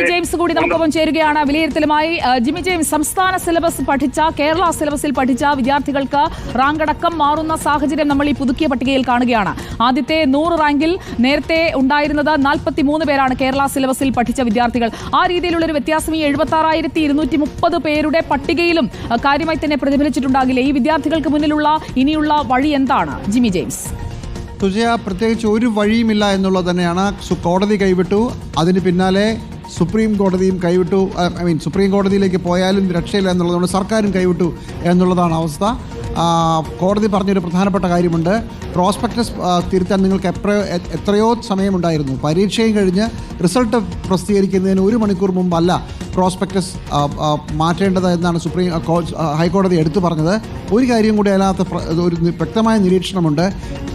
Jimmy James കൂടി നമുക്കൊപ്പം ചേരുകയാണ്. വിലയിരുത്തലുമായി ജിമ്മി ജെയിംസ് സംസ്ഥാന സിലബസ് പഠിച്ച കേരള സിലബസിൽ പഠിച്ച വിദ്യാർത്ഥികൾക്ക് റാങ്ക് അടക്കം മാറുന്ന സാഹചര്യം നമ്മൾ ഈ പുതുക്കിയ പട്ടികയിൽ കാണുകയാണ്. ആദ്യത്തെ നൂറ് റാങ്കിൽ നേരത്തെ ഉണ്ടായിരുന്നത് നാൽപ്പത്തി മൂന്ന് പേരാണ് കേരള സിലബസിൽ പഠിച്ച വിദ്യാർത്ഥികൾ. ആ രീതിയിലുള്ള ഒരു വ്യത്യാസം ഈ എഴുപത്തി ആറായിരത്തി ഇരുന്നൂറ്റി മുപ്പത് പേരുടെ പട്ടികയിലും കാര്യമായി തന്നെ പ്രതിഫലിച്ചിട്ടുണ്ടാകില്ല. ഈ വിദ്യാർത്ഥികൾക്ക് മുന്നിലുള്ള ഇനിയുള്ള വഴി എന്താണ്? Jimmy James. സുജയ പ്രത്യേകിച്ച് ഒരു വഴിയുമില്ല എന്നുള്ളത് തന്നെയാണ്. കോടതി കൈവിട്ടു. അതിന് പിന്നാലെ സുപ്രീം കോടതിയും കൈവിട്ടു. ഐ മീൻ സുപ്രീം കോടതിയിലേക്ക് പോയാലും രക്ഷയില്ല എന്നുള്ളതുകൊണ്ട് സർക്കാരും കൈവിട്ടു എന്നുള്ളതാണ് അവസ്ഥ. കോടതി പറഞ്ഞൊരു പ്രധാനപ്പെട്ട കാര്യമുണ്ട്. പ്രോസ്പെക്ടസ് തിരുത്താൻ നിങ്ങൾക്ക് എത്രയോ എത്രയോ സമയമുണ്ടായിരുന്നു. പരീക്ഷയും കഴിഞ്ഞ് റിസൾട്ട് പ്രസിദ്ധീകരിക്കുന്നതിന് ഒരു മണിക്കൂർ മുമ്പല്ല പ്രോസ്പെക്ടസ് മാറ്റേണ്ടത് എന്നാണ് സുപ്രീം ഹൈക്കോടതി എടുത്തു പറഞ്ഞത്. ഒരു കാര്യം കൂടി അതിനകത്ത് ഒരു വ്യക്തമായ നിരീക്ഷണമുണ്ട്.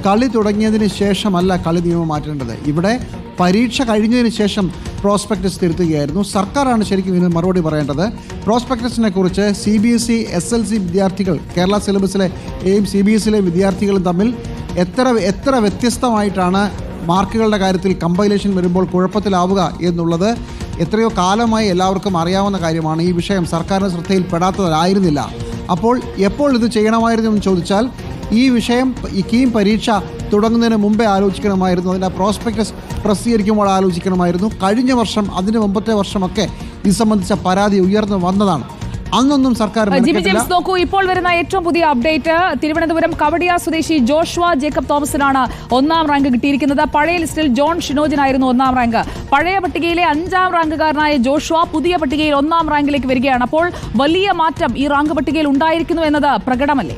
കളി തുടങ്ങിയതിന് ശേഷമല്ല കളി നിയമം മാറ്റേണ്ടത്. ഇവിടെ പരീക്ഷ കഴിഞ്ഞതിന് ശേഷം പ്രോസ്പെക്ടസ് തിരുത്തുകയായിരുന്നു. സർക്കാരാണ് ശരിക്കും ഇതിന് മറുപടി പറയേണ്ടത്. പ്രോസ്പെക്ടസിനെ കുറിച്ച് C B S E S L C വിദ്യാർത്ഥികൾ കേരള സിലബസിലെ എയും സി ബി എസ് സിയിലെ വിദ്യാർത്ഥികളും തമ്മിൽ എത്ര എത്ര വ്യത്യസ്തമായിട്ടാണ് മാർക്കുകളുടെ കാര്യത്തിൽ കമ്പൈലേഷൻ വരുമ്പോൾ കുഴപ്പത്തിലാവുക എന്നുള്ളത് എത്രയോ കാലമായി എല്ലാവർക്കും അറിയാവുന്ന കാര്യമാണ്. ഈ വിഷയം സർക്കാരിന് ശ്രദ്ധയിൽപ്പെടാത്തതായിരുന്നില്ല. അപ്പോൾ എപ്പോൾ ഇത് ചെയ്യണമായിരുന്നു എന്ന് ചോദിച്ചാൽ ഈ വിഷയം ഈ കീം പരീക്ഷ തുടങ്ങുന്നതിന് മുമ്പേ ആലോചിക്കണമായിരുന്നു. അതിന്റെ പ്രോസ്പെക്ടസ് പ്രസിദ്ധീകരിക്കുമ്പോൾ ആലോചിക്കണമായിരുന്നു. കഴിഞ്ഞ വർഷം അതിന് മുമ്പത്തെ വർഷമൊക്കെ ഇത് സംബന്ധിച്ച പരാതി ഉയർന്നു വന്നതാണ്. അന്നൊന്നും സർക്കാർ നോക്കൂ ഇപ്പോൾ വരുന്ന ഏറ്റവും പുതിയ അപ്ഡേറ്റ് തിരുവനന്തപുരം കവടിയ സ്വദേശി ജോഷ്വ ജേക്കബ് തോമസിനാണ് ഒന്നാം റാങ്ക് കിട്ടിയിരിക്കുന്നത്. പഴയ ലിസ്റ്റിൽ ജോൺ ഷിനോജിനായിരുന്നു ഒന്നാം റാങ്ക്. പഴയ പട്ടികയിലെ അഞ്ചാം റാങ്കുകാരനായ ജോഷ്വ പുതിയ പട്ടികയിൽ ഒന്നാം റാങ്കിലേക്ക് വരികയാണ്. അപ്പോൾ വലിയ മാറ്റം ഈ റാങ്ക് പട്ടികയിൽ ഉണ്ടായിരിക്കുന്നു എന്നത് പ്രകടമല്ലേ?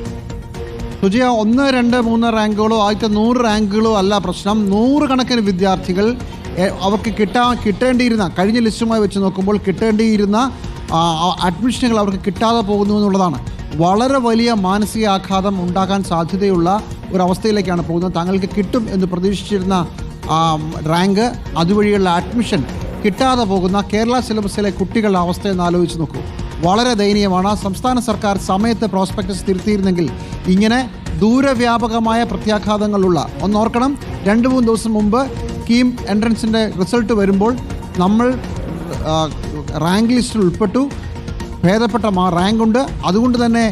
സുജയ ഒന്ന് രണ്ട് മൂന്ന് റാങ്കുകളോ ആദ്യത്തെ നൂറ് റാങ്കുകളോ അല്ല പ്രശ്നം. നൂറുകണക്കിന് വിദ്യാർത്ഥികൾ അവർക്ക് കിട്ടാ കിട്ടേണ്ടിയിരുന്ന കഴിഞ്ഞ ലിസ്റ്റുമായി വെച്ച് നോക്കുമ്പോൾ കിട്ടേണ്ടിയിരുന്ന അഡ്മിഷനുകൾ അവർക്ക് കിട്ടാതെ പോകുന്നു എന്നുള്ളതാണ്. വളരെ വലിയ മാനസിക ആഘാതം ഉണ്ടാകാൻ സാധ്യതയുള്ള ഒരവസ്ഥയിലേക്കാണ് പോകുന്നത്. താങ്കൾക്ക് കിട്ടും എന്ന് പ്രതീക്ഷിച്ചിരുന്ന റാങ്ക് അതുവഴിയുള്ള അഡ്മിഷൻ കിട്ടാതെ പോകുന്ന കേരള സിലബസിലെ കുട്ടികളുടെ അവസ്ഥ എന്ന് ആലോചിച്ച് നോക്കൂ. വളരെ ദയനീയമാണ്. സംസ്ഥാന സർക്കാർ സമയത്ത് പ്രോസ്പെക്ടസ് തിരുത്തിയിരുന്നെങ്കിൽ ഇങ്ങനെ ദൂരവ്യാപകമായ പ്രത്യാഘാതങ്ങളുള്ള ഒന്നോർക്കണം രണ്ട് മൂന്ന് ദിവസം മുമ്പ് കീം എൻട്രൻസിന്റെ റിസൾട്ട് വരുമ്പോൾ നമ്മൾ റാങ്ക് ലിസ്റ്റിൽ ഉൾപ്പെട്ടു. ഭേദപ്പെട്ട മാ റാങ്ക് ഉണ്ട്. അതുകൊണ്ട് തന്നെ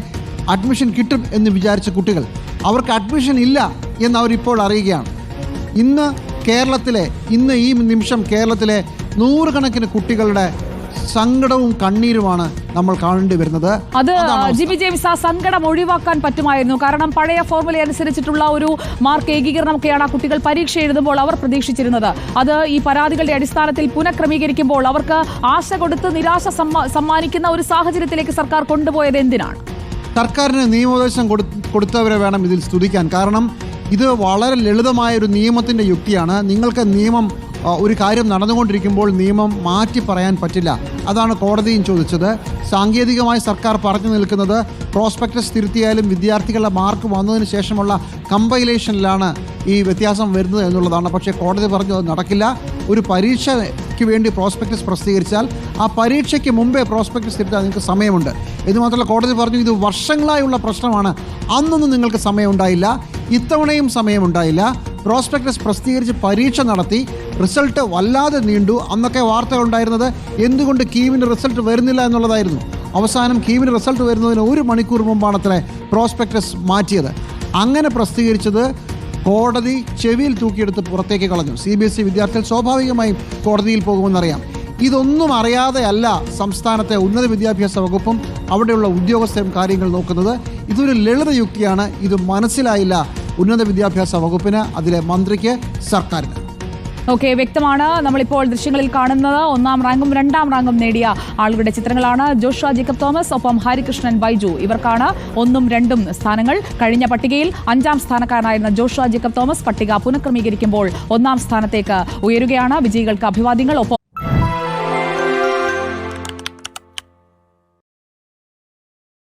അഡ്മിഷൻ കിട്ടും എന്ന് വിചാരിച്ച കുട്ടികൾ. അവർക്ക് അഡ്മിഷൻ ഇല്ല എന്ന് അവരിപ്പോൾ അറിയുകയാണ്. ഇന്ന് കേരളത്തിലെ ഇന്ന് ഈ നിമിഷം കേരളത്തിലെ നൂറുകണക്കിന് കുട്ടികളുടെ സങ്കടവും കണ്ണീരുമാണ് നമ്മൾ കാണേണ്ടി വരുന്നത്. അത്. ജിമ്മി ജെയിംസ് ആ സങ്കടം ഒഴിവാക്കാൻ പറ്റുമായിരുന്നു. കാരണം പഴയ ഫോർമുല അനുസരിച്ചിട്ടുള്ള ഒരു മാർക്ക് ഏകീകരണമൊക്കെയാണ് ആ കുട്ടികൾ പരീക്ഷ എഴുതുമ്പോൾ അവർ പ്രതീക്ഷിച്ചിരുന്നത്. അത് ഈ പരാതികളുടെ അടിസ്ഥാനത്തിൽ പുനഃക്രമീകരിക്കുമ്പോൾ അവർക്ക് ആശ കൊടുത്ത് നിരാശ സമ്മാനിക്കുന്ന ഒരു സാഹചര്യത്തിലേക്ക് സർക്കാർ കൊണ്ടുപോയത് എന്തിനാണ്? സർക്കാരിന് നിയമോപദേശം കൊടുത്തവരെ വേണം ഇതിൽ സ്തുതിക്കാൻ. കാരണം ഇത് വളരെ ലളിതമായ ഒരു നിയമത്തിന്റെ യുക്തിയാണ്. നിങ്ങൾക്ക് നിയമം ഒരു കാര്യം നടന്നുകൊണ്ടിരിക്കുമ്പോൾ നിയമം മാറ്റി പറയാൻ പറ്റില്ല. അതാണ് കോടതിയും ചോദിച്ചത്. സാങ്കേതികമായി സർക്കാർ പറഞ്ഞു നിൽക്കുന്നത് പ്രോസ്പെക്ടസ് തിരുത്തിയാലും വിദ്യാർത്ഥികളുടെ മാർക്ക് വന്നതിന് ശേഷമുള്ള കമ്പൈലേഷനിലാണ് ഈ വ്യത്യാസം വരുന്നത് എന്നുള്ളതാണ്. പക്ഷേ കോടതി പറഞ്ഞു അത് നടക്കില്ല. ഒരു പരീക്ഷയ്ക്ക് വേണ്ടി പ്രോസ്പെക്ടസ് പ്രസിദ്ധീകരിച്ചാൽ ആ പരീക്ഷയ്ക്ക് മുമ്പേ പ്രോസ്പെക്ടസ് തിരുത്താൻ നിങ്ങൾക്ക് സമയമുണ്ട്. ഇത് മാത്രമല്ല കോടതി പറഞ്ഞു ഇത് വർഷങ്ങളായുള്ള പ്രശ്നമാണ്. അന്നൊന്നും നിങ്ങൾക്ക് സമയമുണ്ടായില്ല. ഇത്തവണയും സമയമുണ്ടായില്ല. പ്രോസ്പെക്ടസ് പ്രസിദ്ധീകരിച്ച് പരീക്ഷ നടത്തി. റിസൾട്ട് വല്ലാതെ നീണ്ടു. അന്നൊക്കെ വാർത്തകൾ ഉണ്ടായിരുന്നത് എന്തുകൊണ്ട് കീവിന് റിസൾട്ട് വരുന്നില്ല എന്നുള്ളതായിരുന്നു. അവസാനം കീവിന് റിസൾട്ട് വരുന്നതിന് ഒരു മണിക്കൂർ മുമ്പാണ് അത്ര പ്രോസ്പെക്ടസ് മാറ്റിയത്. അങ്ങനെ പ്രസിദ്ധീകരിച്ചത് കോടതി ചെവിയിൽ തൂക്കിയെടുത്ത് പുറത്തേക്ക് കളഞ്ഞു. സി ബി എസ് ഇ വിദ്യാർത്ഥികൾ സ്വാഭാവികമായും കോടതിയിൽ പോകുമെന്നറിയാം. ഇതൊന്നും അറിയാതെയല്ല സംസ്ഥാനത്തെ ഉന്നത വിദ്യാഭ്യാസ വകുപ്പും അവിടെയുള്ള ഉദ്യോഗസ്ഥരും കാര്യങ്ങൾ നോക്കുന്നത്. ഇതൊരു ലളിത യുക്തിയാണ്. ഇത് മനസ്സിലായില്ല ഉന്നത വിദ്യാഭ്യാസ വകുപ്പിന് അതിലെ മന്ത്രിക്ക് സർക്കാരിന്. ഓക്കെ വ്യക്തമാണ്. നമ്മളിപ്പോൾ ദൃശ്യങ്ങളിൽ കാണുന്നത് ഒന്നാം റാങ്കും രണ്ടാം റാങ്കും നേടിയ ആളുകളുടെ ചിത്രങ്ങളാണ്. ജോഷ ജേക്കബ് തോമസ് ഒപ്പം ഹരികൃഷ്ണൻ ബൈജു. ഇവർക്കാണ് ഒന്നും രണ്ടും സ്ഥാനങ്ങൾ. കഴിഞ്ഞ പട്ടികയിൽ അഞ്ചാം സ്ഥാനക്കാരനായിരുന്ന ജോഷ ജേക്കബ് തോമസ് പട്ടിക പുനഃക്രമീകരിക്കുമ്പോൾ ഒന്നാം സ്ഥാനത്തേക്ക് ഉയരുകയാണ്. വിജയികൾക്ക് അഭിവാദ്യങ്ങൾ ഒപ്പം